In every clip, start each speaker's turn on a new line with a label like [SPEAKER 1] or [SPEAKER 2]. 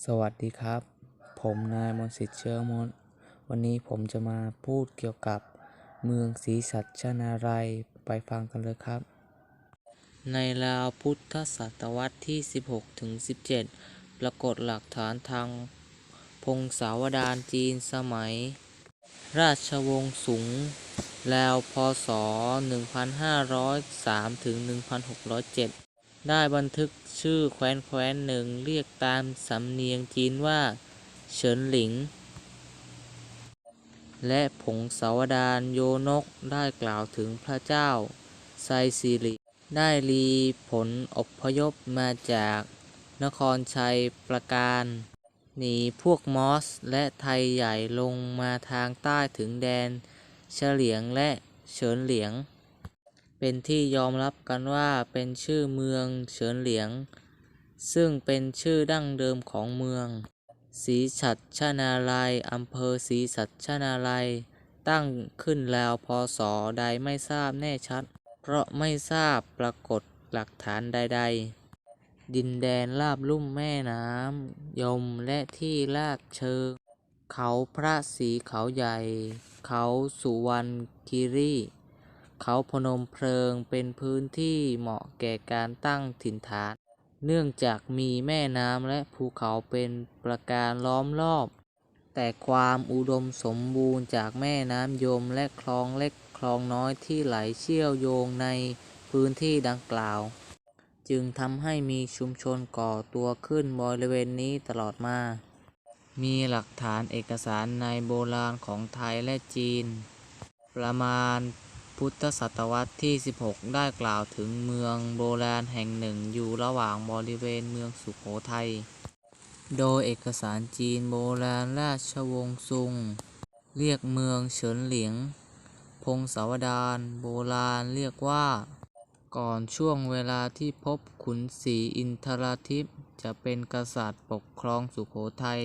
[SPEAKER 1] สวัสดีครับ ผมนายมนสิทธิ์เชื้อมน วันนี้ผมจะมาพูดเกี่ยวกับเมืองศรีสัชนาลัยไปฟังกันเลยครับ ในราวพุทธศตวรรษที่ 16ถึง17 ปรากฏหลักฐานทางพงศาวดารจีนสมัย ราชวงศ์สุงแล้วพศ 1503ถึง1607 ได้บันทึก ชื่อแคว้นแคว้นหนึ่งเรียกตามสำเนียงจีนว่า เฉินหลิง และผงสาวดารโยนกได้กล่าวถึงพระเจ้าไซซีริ ได้รีผลอพยพมาจากนครชัยประการ หนีพวกมอสและไทยใหญ่ลงมาทางใต้ถึงแดนเฉลียงและเฉินเหลียง เป็นที่ยอมรับกันว่าเป็นชื่อเมืองเฉินเหลียง ซึ่งเป็นชื่อดั้งเดิมของเมืองศรีสัชนาลัยอำเภอศรีสัชนาลัย ตั้งขึ้นแล้วพศใดไม่ทราบแน่ชัด เพราะไม่ทราบปรากฏหลักฐานใด ๆ ดินแดนราบลุ่มแม่น้ำยมและที่ลาดเชิง เขาพระศรีเขาใหญ่ เขาสุวรรณคีรี เขาพนมเพลิงเป็นพื้นที่เหมาะแก่การตั้งถิ่นฐาน เนื่องจากมีแม่น้ำและภูเขาเป็นประการล้อมรอบ แต่ความอุดมสมบูรณ์จากแม่น้ำยมและคลองเล็กคลองน้อยที่ไหลเชี่ยวโยงในพื้นที่ดังกล่าว จึงทำให้มีชุมชนก่อตัวขึ้นบริเวณนี้ตลอดมา มีหลักฐานเอกสารในโบราณของไทยและจีน ประมาณ พุทธศตวรรษที่ 16 ได้กล่าวถึงเมืองโบราณแห่งหนึ่งอยู่ระหว่างบริเวณเมืองสุโขทัย โดยเอกสารจีนโบราณราชวงศ์ซุง เรียกเมืองเฉินเหลียง พงศาวดารโบราณเรียกว่า ก่อนช่วงเวลาที่พบขุนศรีอินทรทิพย์จะเป็นกษัตริย์ปกครองสุโขทัย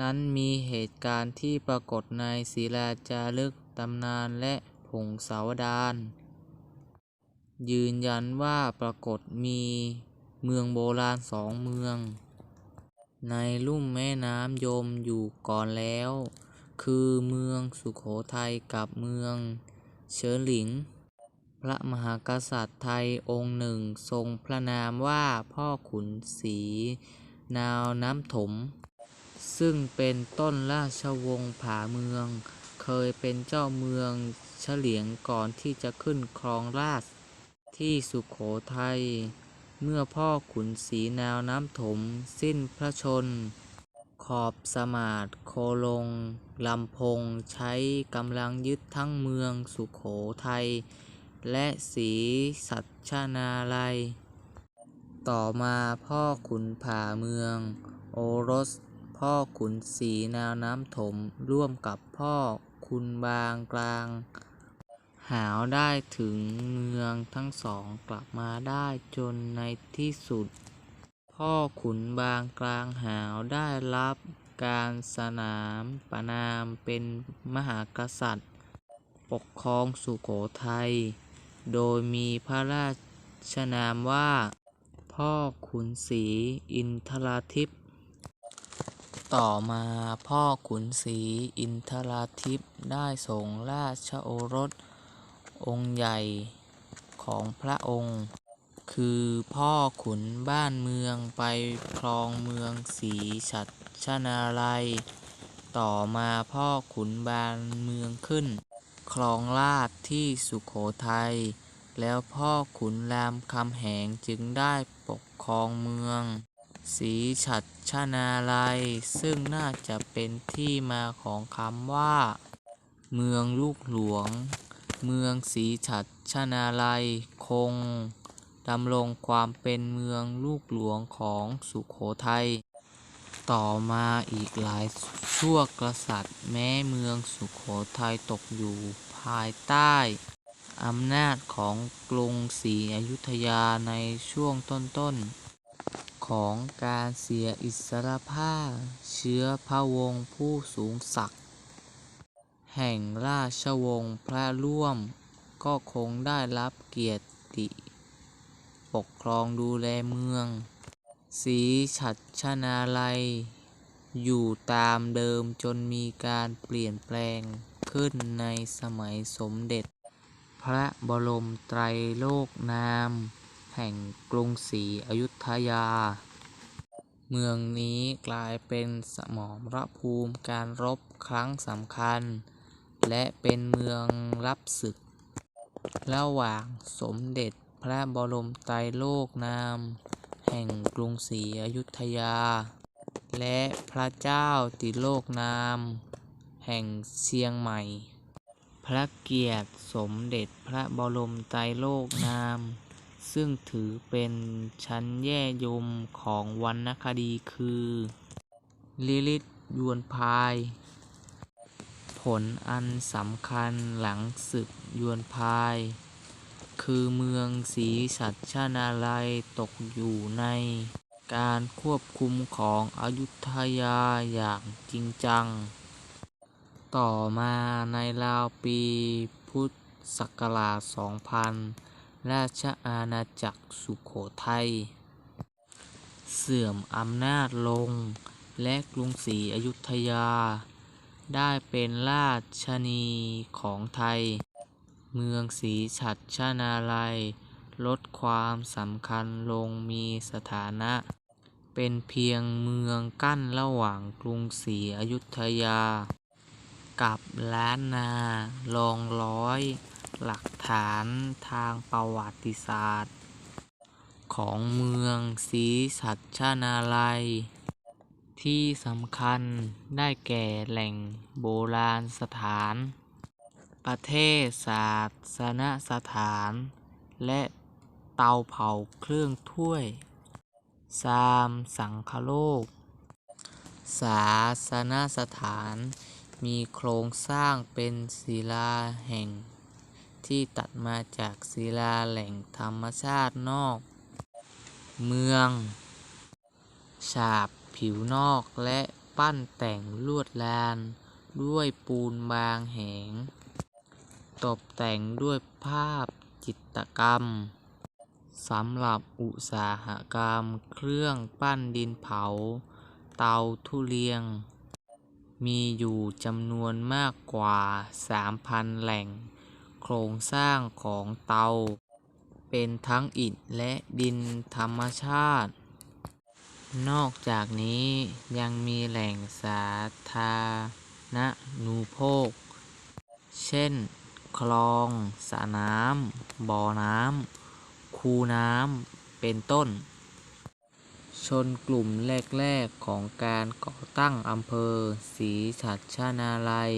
[SPEAKER 1] นั้นมีเหตุการณ์ที่ปรากฏในศิลาจารึกตำนานและ ผงสาวดารยืนยันว่าปรากฏมีเมืองโบราณสองเมือง ในลุ่มแม่น้ำยมอยู่ก่อนแล้ว คือเมืองสุโขทัยกับเมืองเฉินหลิง พระมหากษัตริย์ไทยองค์หนึ่งทรงพระนามว่าพ่อขุนศรีนาวน้ำถม ซึ่งเป็นต้นราชวงศ์ผาเมือง เคยเป็นเจ้าเมือง เฉลียงก่อนที่จะขึ้นครองราชที่สุโขทัย เมื่อพ่อขุนศรีนาวน้ำถมสิ้นพระชน ขอบสมาดโคลงลำพงใช้กำลังยึดทั้งเมืองสุโขทัย และศรีสัชนาลัย ต่อมาพ่อขุนผาเมือง โอรส พ่อขุนศรีนาวน้ำถมร่วมกับพ่อคุณบางกลาง หาวได้ถึงเมืองทั้งสองกลับมาได้จนในที่สุด พ่อขุนบางกลางหาวได้รับการสนามประนามเป็นมหากษัตริย์ ปกครองสุโขทัย โดยมีพระราชนามว่า พ่อขุนศรีอินทราทิพย์ต่อมาพ่อขุนศรีอินทราทิพย์ได้ส่งราชโอรส องค์ใหญ่ของพระองค์ คือพ่อขุนบ้านเมืองไปครองเมืองศรีสัชนาลัย ต่อมาพ่อขุนบานเมืองขึ้น ครองราชที่สุโขทัยแล้วพ่อขุนรามคำแหงจึงได้ปกครองเมืองศรีฉัตรชนาลัย ซึ่งน่าจะเป็นที่มาของคำว่า เมืองลูกหลวง เมืองศรีฉัตรชนาลัย คงดำรงความเป็นเมืองลูกหลวงของสุโขทัย ต่อมาอีกหลายชั่วกษัตริย์ แม้เมืองสุโขทัยตกอยู่ภายใต้อำนาจของกรุงศรีอยุธยาในช่วงต้นๆ ของการเสียอิสรภาพ เชื้อพระวงศ์ผู้สูงศักดิ์ แห่งราชวงศ์พระร่วม ก็คงได้รับเกียรติ ปกครองดูแลเมือง สีฉัตรชนาลัย อยู่ตามเดิมจนมีการเปลี่ยนแปลงขึ้นในสมัยสมเด็จ พระบรมไตรโลกนาม แห่งกรุงศรีอยุธยา เมืองนี้กลายเป็นสมรภูมิการรบครั้งสำคัญ และเป็นเมืองรับศึก ระหว่างสมเด็จพระบรมไตรโลกนาม แห่งกรุงศรีอยุธยา และพระเจ้าติโลกนาม แห่งเชียงใหม่ พระเกียรติสมเด็จพระบรมไตรโลกนาม ซึ่งถือเป็นชั้นแย่ยมของวรรณคดีคือ ลิลิตยวนพาย ผลอันสำคัญหลังศึกยวนพาย คือเมืองศรีสัชนาลัยตกอยู่ใน การควบคุมของอยุธยาอย่างจริงจัง ต่อมาในราวปีพุทธศักราช 2000 ราชอาณาจักรสุโขทัย เสื่อมอำนาจลงและกรุงศรีอยุธยา ได้เป็นราชนีของไทย เมืองศรีฉัตรชนาลัย ลดความสำคัญลงมีสถานะ เป็นเพียงเมืองกั้นระหว่างกรุงศรีอยุธยา กับล้านนาลองร้อย หลักฐานทางประวัติศาสตร์ ของเมืองศรีสัชนาลัย ที่สำคัญได้แก่แหล่งโบราณสถาน ประเทศศาสนสถาน และเตาเผาเครื่องถ้วยสามสังคโลก ศาสนสถานมีโครงสร้างเป็นศิลาแห่ง ที่ตัดมาจากศิลาแหล่งธรรมชาตินอก เมือง ฉาบ ผิวนอกและปั้นแต่งลวดลาน ด้วยปูนบางแหง ตกแต่งด้วยภาพจิตรกรรมสำหรับอุตสาหกรรมเครื่องปั้นดินเผา เตาทุเรียง มีอยู่จำนวนมากกว่า 3,000 แหล่ง โครงสร้างของเตา เป็นทั้งอิฐและดินธรรมชาติ นอกจากนี้ยังมีแหล่งสาธารณูปโภค เช่น คลองสระน้ำบ่อน้ำ คูน้ำ เป็นต้น ชนกลุ่มแรก ๆ ของการก่อตั้งอำเภอศรีสัชนาลัย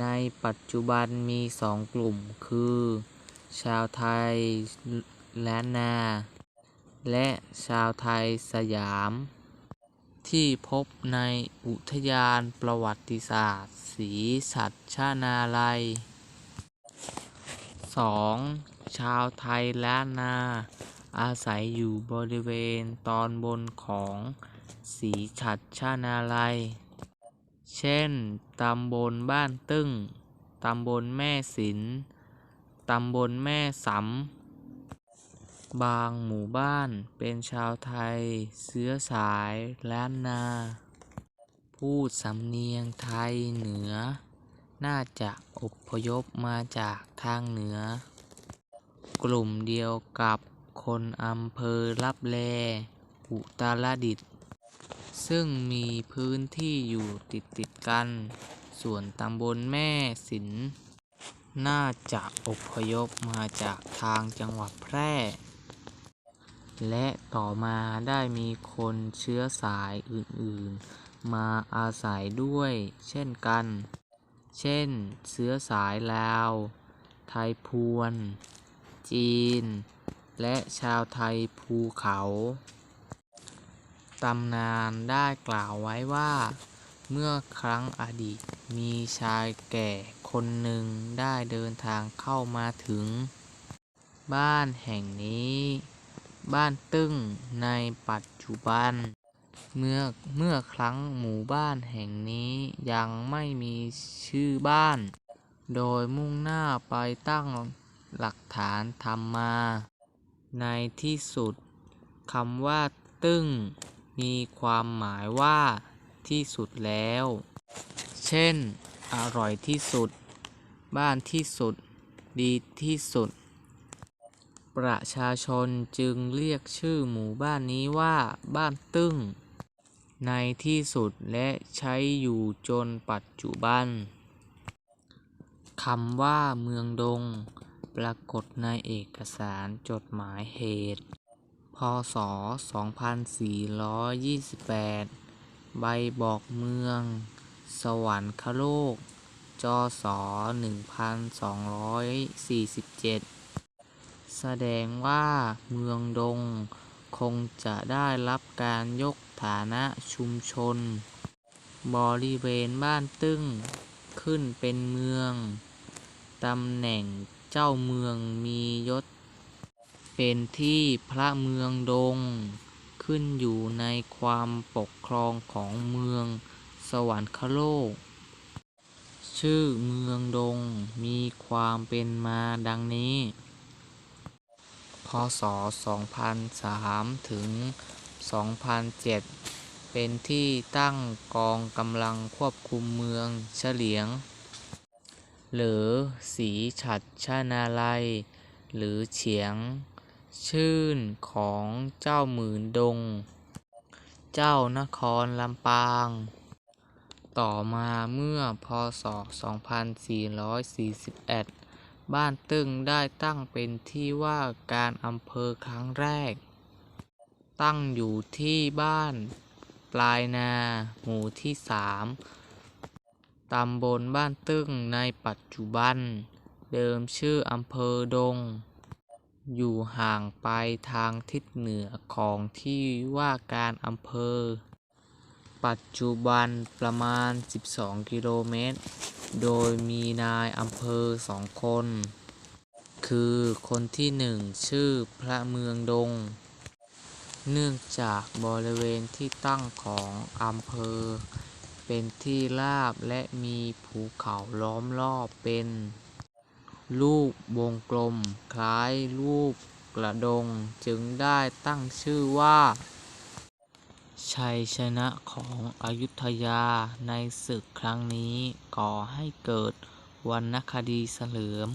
[SPEAKER 1] ในปัจจุบันมีสองกลุ่มคือ ชาวไทยแล้านนา และชาวไทยสยาม ที่พบในอุทยานประวัติศาสตร์ศรีสัชนาลัย 2. ชาวไทยล้านนา อาศัยอยู่บริเวณตอนบนของศรีฉัชนาลัย เช่น ตำบลบ้านตึ้ง ตำบลแม่สิน ตำบลแม่สำ บางหมู่บ้านเป็นชาวไทยเชื้อสายล้านนา พูดสำเนียงไทยเหนือ น่าจะอพยพมาจากทางเหนือ กลุ่มเดียวกับคนอำเภอลับแล อุตรดิตถ์ซึ่งมีพื้นที่อยู่ติดติดกัน ส่วนตำบลแม่สิน น่าจะอพยพมาจากทางจังหวัดแพร่ และต่อมาได้มีคนเชื้อสายอื่นๆ มาอาศัยด้วย เช่นกัน เช่น เชื้อสายลาว ไทยพวน จีน และชาวไทยภูเขา ตำนานได้กล่าวไว้ว่า เมื่อครั้งอดีตมีชายแก่คนหนึ่งได้เดินทางเข้ามาถึง บ้านแห่งนี้ บ้านตึ้งในปัจจุบัน เมื่อเมื่อครั้งหมู่บ้านแห่งนี้ยังไม่มีชื่อบ้าน โดยมุ่งหน้าไปตั้งหลักฐานทำมา ในที่สุดคำว่าตึ้ง มีความหมายว่า ที่สุดแล้ว เช่น อร่อยที่สุด บ้านที่สุด ดีที่สุด ประชาชนจึงเรียกชื่อหมู่บ้านนี้ว่าบ้านตึ้ง ในที่สุดและใช้อยู่จนปัจจุบันคำว่าเมืองดง ปรากฏในเอกสารจดหมายเหตุ พ.ศ.2428 ใบบอกเมือง สวรรคโลก จศ 1247 แสดงว่าเมืองดง คงจะได้รับการยกฐานะชุมชน บริเวณบ้านตึ้งขึ้นเป็นเมือง ตำแหน่งเจ้าเมืองมียศ เป็นที่พระเมืองดง ขึ้นอยู่ในความปกครองของเมืองสวรรคโลก ชื่อเมืองดงมีความเป็นมาดังนี้. ศ.2003 ถึง 2007 เป็นที่ตั้งกองกำลังควบคุมเมืองเฉลียง หรือศรีฉัตรชนาลัย หรือเฉียง ชื่นของเจ้าหมื่นดง เจ้านครลำปางต่อมาเมื่อพ.ศ.2441 บ้านตึ้งได้ตั้งเป็นที่ว่าการอำเภอครั้งแรก ตั้งอยู่ที่บ้าน ปลายนา หมู่ที่สามตำบลบ้านตึ้งในปัจจุบัน เดิมชื่ออำเภอดง อยู่ห่างไปทางทิศเหนือของที่ว่าการอำเภอ ปัจจุบันประมาณ 12 กิโลเมตร โดยมีนายอำเภอสองคน คือคนที่หนึ่งชื่อพระเมืองดง เนื่องจากบริเวณที่ตั้งของอำเภอ เป็นที่ราบและมีภูเขาล้อมรอบเป็น รูปวงกลมคล้ายรูปกระดงจึงได้ตั้งชื่อว่า ชัยชนะของอยุธยาในศึกครั้งนี้ก่อให้เกิดวรรณคดีเสลิม